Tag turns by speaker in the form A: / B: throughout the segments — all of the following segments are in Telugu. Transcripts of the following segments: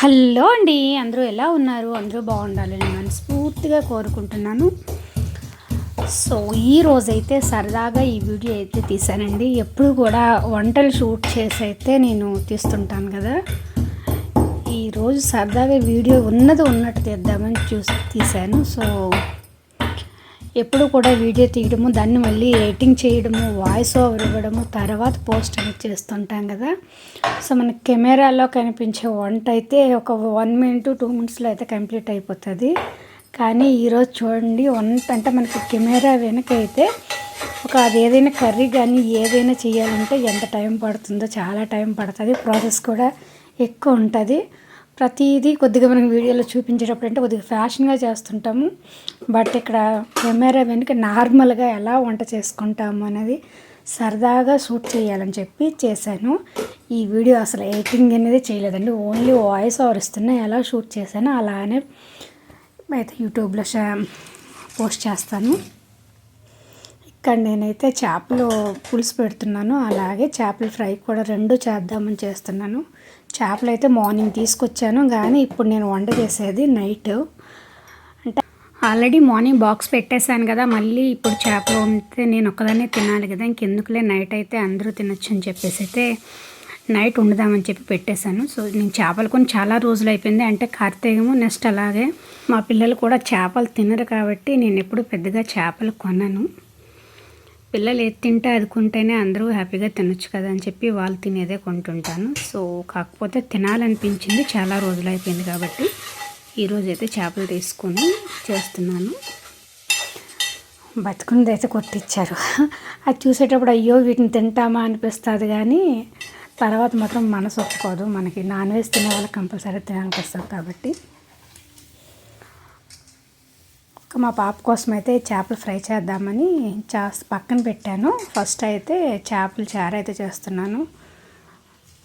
A: హలో అండి అందరూ ఎలా ఉన్నారు? అందరూ బాగుండాలని మనస్ఫూర్తిగా కోరుకుంటున్నాను. సో ఈ రోజైతే సరదాగా ఈ వీడియో అయితే తీసానండి ఎప్పుడు కూడా వంటలు షూట్ చేసి అయితే నేను తీస్తుంటాను కదా. ఈరోజు సరదాగా వీడియో ఉన్నది ఉన్నట్టు తీద్దామని చూసి తీశాను. సో ఎప్పుడు కూడా వీడియో తీయడము దాన్ని మళ్ళీ ఎడిటింగ్ చేయడము వాయిస్ ఓవర్ ఇవ్వడము తర్వాత పోస్ట్ అనేది చేస్తుంటాం కదా. సో మన కెమెరాలో కనిపించే వంట అయితే ఒక వన్ మినిట్ టూ మినిట్స్లో అయితే కంప్లీట్ అయిపోతుంది. కానీ ఈరోజు చూడండి వంట అంటే మనకి కెమెరా వెనక అయితే ఒక అది ఏదైనా కర్రీ కానీ ఏదైనా చేయాలంటే ఎంత టైం పడుతుందో చాలా టైం పడుతుంది. ప్రాసెస్ కూడా ఎక్కువ ఉంటుంది. ప్రతిదీ కొద్దిగా మనం వీడియోలో చూపించేటప్పుడు అంటే కొద్దిగా ఫ్యాషన్గా చేస్తుంటాము. బట్ ఇక్కడ కెమెరా వెనుక నార్మల్గా ఎలా వంట చేసుకుంటాము అనేది సరదాగా షూట్ చేయాలని చెప్పి చేశాను. ఈ వీడియో అసలు ఎడిటింగ్ అనేది చేయలేదండి. ఓన్లీ వాయిస్ ఓవర్ ఇస్తున్నా ఎలా షూట్ చేశానో అలానే అయితే యూట్యూబ్లో పోస్ట్ చేస్తాను. ఇక్కడ నేనైతే చేపలు పులుసు పెడుతున్నాను. అలాగే చేపల ఫ్రై కూడా రెండు చేద్దామని చేస్తున్నాను. చేపలు అయితే మార్నింగ్ తీసుకొచ్చాను కానీ ఇప్పుడు నేను వంట చేసేది నైట్. అంటే ఆల్రెడీ మార్నింగ్ బాక్స్ పెట్టేశాను కదా మళ్ళీ ఇప్పుడు చేపలు ఉంటే నేను ఒక్కదాన్నే తినాలి కదా ఇంకెందుకులే నైట్ అయితే అందరూ తినొచ్చు అని చెప్పేసి అయితే నైట్ వండుదామని చెప్పి పెట్టేశాను. సో నేను చేపలు కొని చాలా రోజులు అయిపోయింది. అంటే కార్తీకము నెక్స్ట్ అలాగే మా పిల్లలు కూడా చేపలు తినరు కాబట్టి నేను ఎప్పుడు పెద్దగా చేపలు కొనను. పిల్లలు ఏది తింటే అది కొంటేనే అందరూ హ్యాపీగా తినొచ్చు కదా అని చెప్పి వాళ్ళు తినేదే కొంటుంటాను. సో కాకపోతే తినాలనిపించింది చాలా రోజులు అయిపోయింది కాబట్టి ఈరోజు అయితే చేపలు తీసుకొని చేస్తున్నాను. బతుకున్నది అయితే కొట్టించారు అది చూసేటప్పుడు అయ్యో వీటిని తింటామా అనిపిస్తుంది కానీ తర్వాత మాత్రం మనసు ఒప్పుకోదు. మనకి నాన్ వెజ్ తినే వాళ్ళకి కంపల్సరీ తినాలనిపిస్తుంది కాబట్టి మా పాప కోసం అయితే చేపలు ఫ్రై చేద్దామని చా పక్కన పెట్టాను. ఫస్ట్ అయితే చేపలు చారు అయితే చేస్తున్నాను.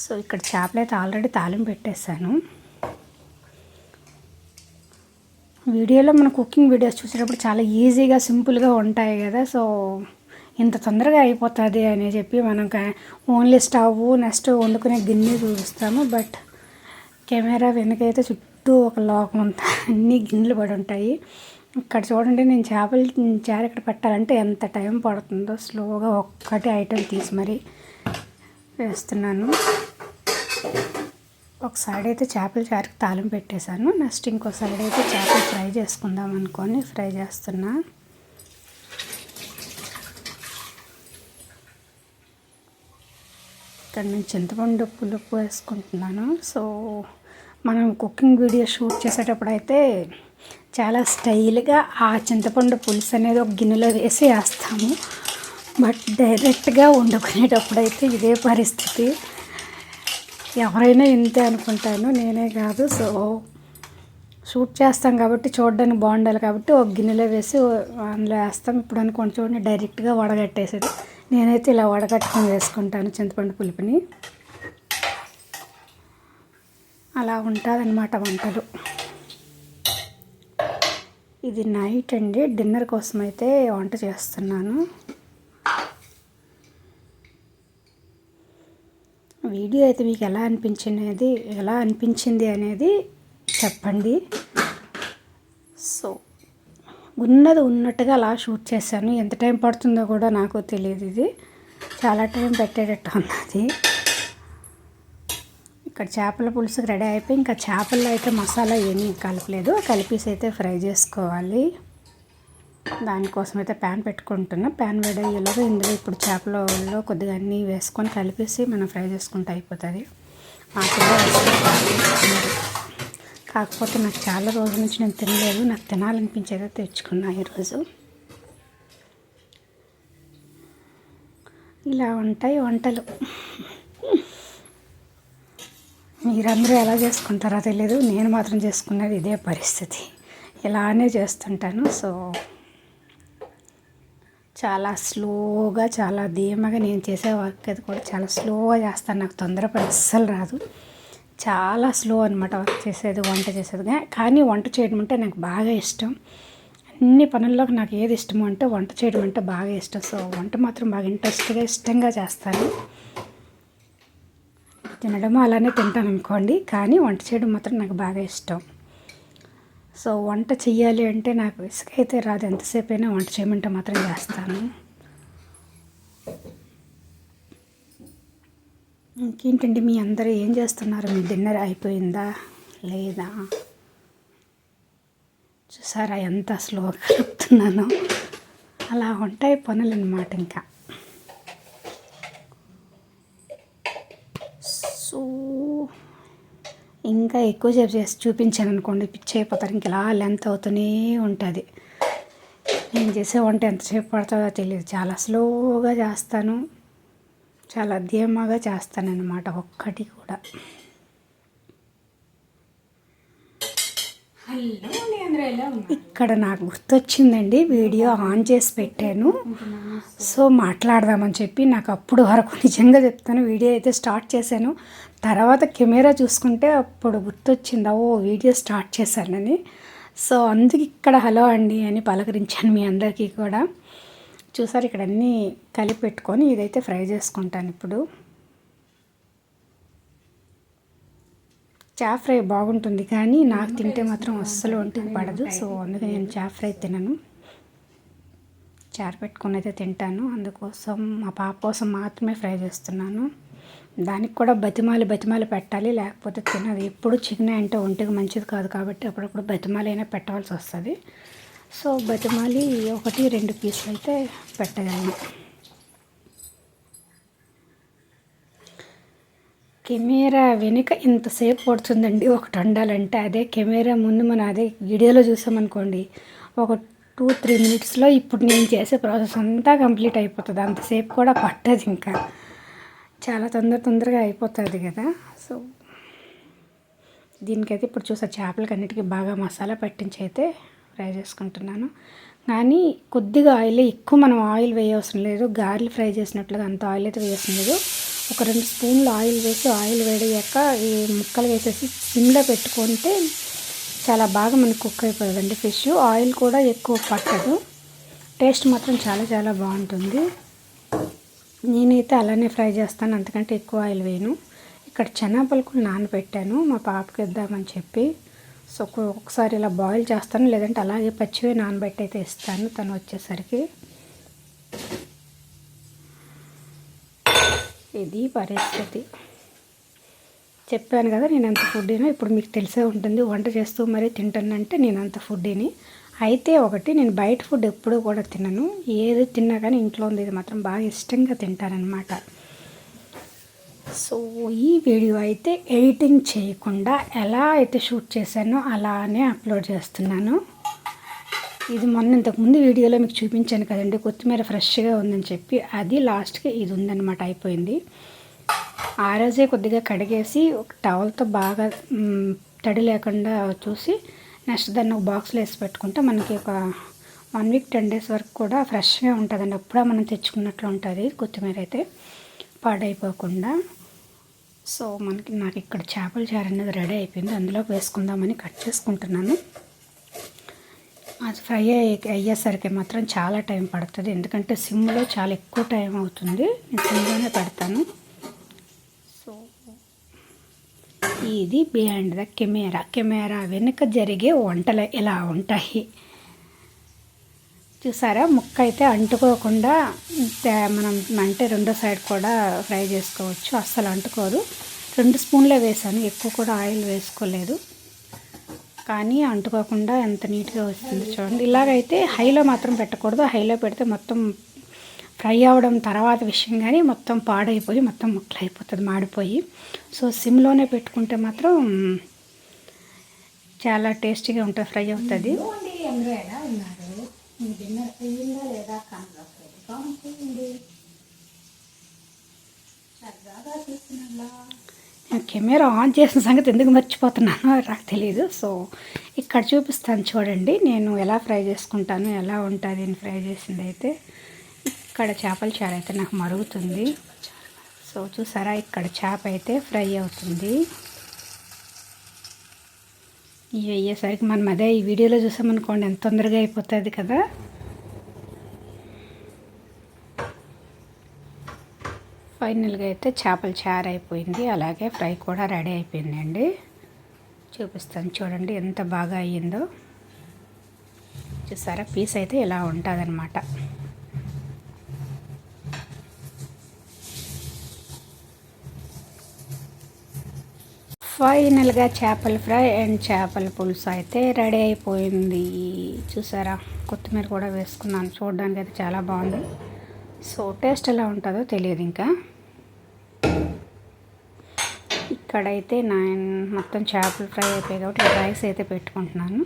A: సో ఇక్కడ చేపలు అయితే ఆల్రెడీ తాళం పెట్టేశాను. వీడియోలో మన కుకింగ్ వీడియోస్ చూసేటప్పుడు చాలా ఈజీగా సింపుల్గా ఉంటాయి కదా. సో ఇంత తొందరగా అయిపోతుంది అని చెప్పి మనం ఓన్లీ స్టవ్ నెక్స్ట్ వండుకునే గిన్నె చూపిస్తాము బట్ కెమెరా వెనకైతే చుట్టూ ఒక లోకం అంతా అన్ని గిన్నెలు పడి ఉంటాయి. ఇక్కడ చూడండి నేను చేపలు చారు ఇక్కడ పెట్టాలంటే ఎంత టైం పడుతుందో. స్లోగా ఒక్కటి ఐటెం తీసి మరీ వేస్తున్నాను. ఒక సైడ్ అయితే చేపల చారుకి తాళం పెట్టేశాను. నెక్స్ట్ ఇంకో సైడ్ అయితే చేపలు ఫ్రై చేసుకుందాం అనుకొని ఫ్రై చేస్తున్నా. ఇక్కడ నేను చింతపండు పులుపు వేసుకుంటున్నాను. సో మనం కుకింగ్ వీడియో షూట్ చేసేటప్పుడు అయితే చాలా స్టైల్గా ఆ చింతపండు పులుసు అనేది ఒక గిన్నెలో వేసి వేస్తాము. బట్ డైరెక్ట్గా వండుకునేటప్పుడు అయితే ఇదే పరిస్థితి. ఎవరైనా ఇంతే అనుకుంటాను నేనే కాదు. సో షూట్ చేస్తాం కాబట్టి చూడడానికి బాగుండాలి కాబట్టి ఒక గిన్నెలో వేసి అందులో వేస్తాం. ఇప్పుడు అనుకోండి చూడండి డైరెక్ట్గా వడగట్టేసేది. నేనైతే ఇలా వడగట్టుకొని వేసుకుంటాను చింతపండు పులుపుని. అలా ఉంటుంది వంటలు. ఇది నైట్ అండి. డిన్నర్ కోసం అయితే వంట చేస్తున్నాను. వీడియో అయితే మీకు ఎలా అనిపించినది ఎలా అనిపించింది అనేది చెప్పండి. సో ఉన్నది ఉన్నట్టుగా అలా షూట్ చేశాను. ఎంత టైం పడుతుందో కూడా నాకు తెలియదు ఇది. చాలా టైం పెట్టేటట్టు ఉన్నది. ఇక్కడ చేపల పులుసు రెడీ అయిపోయి ఇంకా చేపల్లో అయితే మసాలా ఏమీ కలపలేదు. కలిపేసి అయితే ఫ్రై చేసుకోవాలి. దానికోసం అయితే ప్యాన్ పెట్టుకుంటున్నా. ప్యాన్ వేడి అయ్యేలాగా ఇందులో ఇప్పుడు చేపలలో కొద్దిగా అన్నీ వేసుకొని కలిపేసి మనం ఫ్రై చేసుకుంటే అయిపోతుంది. కాకపోతే నాకు చాలా రోజుల నుంచి నేను తినలేదు. నాకు తినాలనిపించేదో తెచ్చుకున్నా ఈరోజు. ఇలా ఉంటాయి వంటలు. మీరందరూ ఎలా చేసుకుంటారో తెలియదు నేను మాత్రం చేసుకున్నది ఇదే పరిస్థితి. ఇలానే చేస్తుంటాను. సో చాలా స్లోగా చాలా ధీమగా నేను చేసే వర్క్ అది కూడా చాలా స్లోగా చేస్తాను. నాకు తొందరపడి అస్సలు రాదు. చాలా స్లో అనమాట వర్క్ చేసేది వంట చేసేది. కానీ వంట చేయడం అంటే నాకు బాగా ఇష్టం. అన్ని పనుల్లోకి నాకు ఏది ఇష్టమో అంటే వంట చేయడం అంటే బాగా ఇష్టం. సో వంట మాత్రం బాగా ఇంట్రెస్ట్గా ఇష్టంగా చేస్తాను. తినడము అలానే తింటాను అనుకోండి కానీ వంట చేయడం మాత్రం నాకు బాగా ఇష్టం. సో వంట చెయ్యాలి అంటే నాకు ఇసుక అయితే రాదు. ఎంతసేపు అయినా వంట చేయమంటే మాత్రం చేస్తాను. ఇంకేంటండి మీ అందరూ ఏం చేస్తున్నారు? మీ డిన్నర్ అయిపోయిందా? లేదా? చూసారా ఎంత స్లోగా కలుపుతున్నాను అలా ఉంటాయి పనులు అనమాట ఇంకా. సో ఇంకా ఎక్కువసేపు చేసి చూపించాను అనుకోండి పిచ్చి అయిపోతారు. ఇంక ఇలా లెంత్ అవుతూనే ఉంటుంది. నేను చేసే వంట ఎంతసేపు పడుతుందో తెలియదు చాలా స్లోగా చేస్తాను. చాలా ధీమాగా చేస్తాను అన్నమాట ఒక్కటి కూడా
B: హలో అండి అందరూ ఎలా ఉన్నారు
A: ఇక్కడ నాకు గుర్తొచ్చిందండి వీడియో ఆన్ చేసి పెట్టాను. సో మాట్లాడదామని చెప్పి నాకు అప్పుడు వరకు నిజంగా చెప్తాను వీడియో అయితే స్టార్ట్ చేశాను. తర్వాత కెమెరా చూసుకుంటే అప్పుడు గుర్తొచ్చింది ఓ వీడియో స్టార్ట్ చేశానని. సో అందుకు ఇక్కడ హలో అండి అని పలకరించాను మీ అందరికీ కూడా. చూసారు ఇక్కడ అన్నీ కలిపి పెట్టుకొని ఇదైతే ఫ్రై చేసుకుంటాను ఇప్పుడు. చాప్ ఫ్రై బాగుంటుంది కానీ నాకు తింటే మాత్రం అస్సలు ఒంటికి పడదు. సో అందుకే నేను చాప్ ఫ్రై తినను. చారు పెట్టుకొని అయితే తింటాను. అందుకోసం మా పాప కోసం మాత్రమే ఫ్రై చేస్తున్నాను. దానికి కూడా బతిమాలి బతిమాలి పెట్టాలి. లేకపోతే తినదు. ఎప్పుడు చికెన్ అంటే ఒంటికి మంచిది కాదు కాబట్టి అప్పుడప్పుడు బతిమాలి అయినా పెట్టవలసి వస్తుంది. సో బతిమాలి ఒకటి రెండు పీసులు అయితే పెట్టగలను. కెమెరా వెనుక ఇంతసేపు పడుతుందండి. ఒకటి వండాలంటే అదే కెమెరా ముందు మనం అదే వీడియోలో చూసామనుకోండి ఒక టూ త్రీ మినిట్స్లో ఇప్పుడు నేను చేసే ప్రాసెస్ అంతా కంప్లీట్ అయిపోతుంది. అంతసేపు కూడా పట్టదు ఇంకా. చాలా తొందర తొందరగా అయిపోతుంది కదా. సో దీనికైతే ఇప్పుడు చూసా చేపలకి అన్నిటికీ బాగా మసాలా పట్టించి అయితే ఫ్రై చేసుకుంటున్నాను. కానీ కొద్దిగా ఆయిల్ ఎక్కువ మనం ఆయిల్ వేయవసరం లేదు. గారెలు ఫ్రై చేసినట్లుగా అంత ఆయిల్ అయితే వేయవసరం లేదు. ఒక రెండు స్పూన్లు ఆయిల్ వేసి ఆయిల్ వేడయ్యాక ఈ ముక్కలు వేసేసి సిమ్లో పెట్టుకుంటే చాలా బాగా మనకు కుక్ అయిపోతుందండి ఫిష్. ఆయిల్ కూడా ఎక్కువ పట్టదు. టేస్ట్ మాత్రం చాలా చాలా బాగుంటుంది. నేనైతే అలానే ఫ్రై చేస్తాను అంతకంటే ఎక్కువ ఆయిల్ వేయను. ఇక్కడ చెనాపలుకులు నానబెట్టాను మా పాపకి ఇద్దామని చెప్పి. సో ఒకసారి ఇలా బాయిల్ చేస్తాను లేదంటే అలాగే పచ్చివే నానబెట్టి అయితే ఇస్తాను తను వచ్చేసరికి. ఇది పరిస్థితి చెప్పాను కదా నేను అంత ఫుడ్డీని? ఇప్పుడు మీకు తెలిసే ఉంటుంది వంట చేస్తూ మరీ తింటానంటే నేను అంత ఫుడ్డీని. అయితే ఒకటి నేను బయట ఫుడ్ ఎప్పుడూ కూడా తినను. ఏది తిన్నా కానీ ఇంట్లో ఉంది ఇది మాత్రం బాగా ఇష్టంగా తింటానన్నమాట. సో ఈ వీడియో అయితే ఎడిటింగ్ చేయకుండా ఎలా అయితే షూట్ చేశానో అలానే అప్లోడ్ చేస్తున్నాను. ఇది మొన్న ఇంతకుముందు వీడియోలో మీకు చూపించాను కదండి. కొత్తిమీర ఫ్రెష్గా ఉందని చెప్పి అది లాస్ట్కి ఇది ఉందన్నమాట అయిపోయింది. ఆ రోజే కొద్దిగా కడిగేసి ఒక టవల్తో బాగా తడి లేకుండా చూసి నెక్స్ట్ దాన్ని ఒక బాక్స్లో వేసి పెట్టుకుంటే మనకి ఒక వన్ వీక్ టెన్ డేస్ వరకు కూడా ఫ్రెష్గా ఉంటుందండి. అప్పుడే మనం తెచ్చుకున్నట్లు ఉంటుంది కొత్తిమీర అయితే. పాడైపోకుండా. సో మనకి నాకు ఇక్కడ చేపల చారు అనేది రెడీ అయిపోయింది. అందులోకి వేసుకుందామని కట్ చేసుకుంటున్నాను. అది ఫ్రై అయ్యే అయ్యేసరికి మాత్రం చాలా టైం పడుతుంది. ఎందుకంటే సిమ్లో చాలా ఎక్కువ టైం అవుతుంది. నేను సిమ్లోనే పెడతాను. సో ఇది బిహైండ్ ద కెమెరా కెమెరా వెనుక జరిగే వంటలు ఎలా ఉంటాయి? చూసారా? ముక్క అయితే అంటుకోకుండా మనం అంటే రెండో సైడ్ కూడా ఫ్రై చేసుకోవచ్చు. అస్సలు అంటుకోదు. రెండు స్పూన్లే వేసాను. ఎక్కువ కూడా ఆయిల్ వేసుకోలేదు. కానీ అంటుకోకుండా ఎంత నీట్గా వస్తుంది చూడండి. ఇలాగైతే హైలో మాత్రం పెట్టకూడదు. హైలో పెడితే మొత్తం ఫ్రై అవ్వడం తర్వాత విషయం కానీ మొత్తం పాడైపోయి మొత్తం ముక్కలు అయిపోతుంది మాడిపోయి. సో సిమ్లోనే పెట్టుకుంటే మాత్రం చాలా టేస్టీగా ఉంటుంది ఫ్రై అవుతుంది.
B: లేదా
A: నేను కెమెరా ఆన్ చేసిన సంగతి ఎందుకు మర్చిపోతున్నానో నాకు తెలియదు సో ఇక్కడ చూపిస్తాను చూడండి. నేను ఎలా ఫ్రై చేసుకుంటాను ఎలా ఉంటుంది అని ఫ్రై చేసింది అయితే ఇక్కడ చేపల చారు అయితే నాకు మరుగుతుంది. సో చూసారా? ఇక్కడ చేప అయితే ఫ్రై అవుతుంది. ఇవి అయ్యేసరికి మనం అదే ఈ వీడియోలో చూసామనుకోండి ఎంత తొందరగా అయిపోతుంది కదా? ఫైనల్గా అయితే చేపల చారు అయిపోయింది. అలాగే ఫ్రై కూడా రెడీ అయిపోయిందండి. చూపిస్తాను చూడండి ఎంత బాగా అయ్యిందో. చూసారా? పీస్ అయితే ఇలా ఉంటుందన్నమాట. ఫైనల్గా చేపల ఫ్రై అండ్ చేపల పులుసు అయితే రెడీ అయిపోయింది. చూసారా? కొత్తిమీర కూడా వేసుకున్నాను. చూడడానికి అయితే చాలా బాగుంది. సో టేస్ట్ ఎలా ఉంటుందో తెలియదు ఇంకా. ఇక్కడైతే నా మొత్తం చేపలు ఫ్రై అయిపోయాయి కాబట్టి రైస్ అయితే పెట్టుకుంటున్నాను.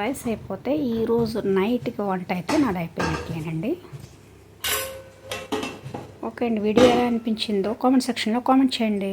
A: రైస్ అయిపోతే ఈరోజు నైట్కి వంట అయితే నాది అయిపోయినట్లేనండి. ఓకే అండి వీడియో ఎలా అనిపించిందో కామెంట్ సెక్షన్లో కామెంట్ చేయండి.